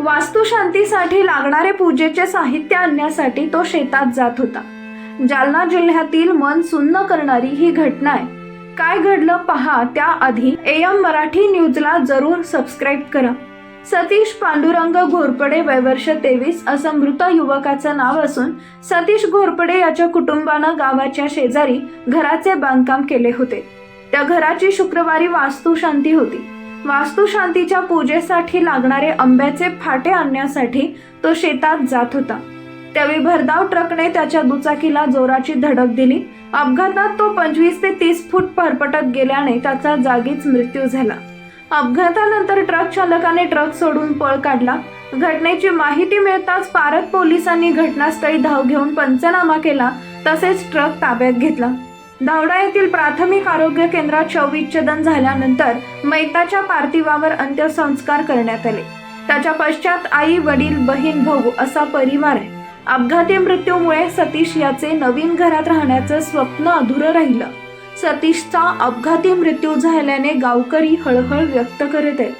वास्तुशांतीसाठी लागणारे पूजेचे साहित्य आणण्यासाठी तो शेतात जात होता. जालना जिल्ह्यातील मन सुन्न करणारी ही घटना आहे. काय घडलं पहा त्याआधी एम मराठी न्यूजला जरूर सबस्क्राईब करा. सतीश पांडुरंग घोरपडे वयवर्ष तेवीस असं मृत युवकाचं नाव असून सतीश घोरपडे याच्या कुटुंबानं गावाच्या शेजारी घराचे बांधकाम केले होते. त्या घराची शुक्रवारी वास्तुशांती होती. वास्तुशांतीच्या पूजेसाठी लागणारे आंब्याचे फाटे आणण्यासाठी तो शेतात जात होता. त्यावेळी भरधाव ट्रकने त्याच्या दुचाकीला जोराची धडक दिली. अपघातात तो पंचवीस ते तीस फूट परपटत गेल्याने त्याचा जागीच मृत्यू झाला. अपघातानंतर ट्रक चालकाने ट्रक सोडून पळ काढला. घटनेची माहिती मिळताच पारत पोलिसांनी घटनास्थळी धाव घेऊन पंचनामा केला. तसेच ट्रक ताब्यात घेतला. धावडा येथील प्राथमिक आरोग्य केंद्रात शवविच्छेदन झाल्यानंतर मैताच्या पार्थिवावर अंत्यसंस्कार करण्यात आले. त्याच्या पश्चात आई वडील बहीण भाऊ असा परिवार आहे. अपघाती मृत्यूमुळे सतीश याचे नवीन घरात राहण्याचं स्वप्न अधुरं राहिलं. सतीशचा अपघाती मृत्यू झाल्याने गावकरी हळहळ व्यक्त करत आहेत.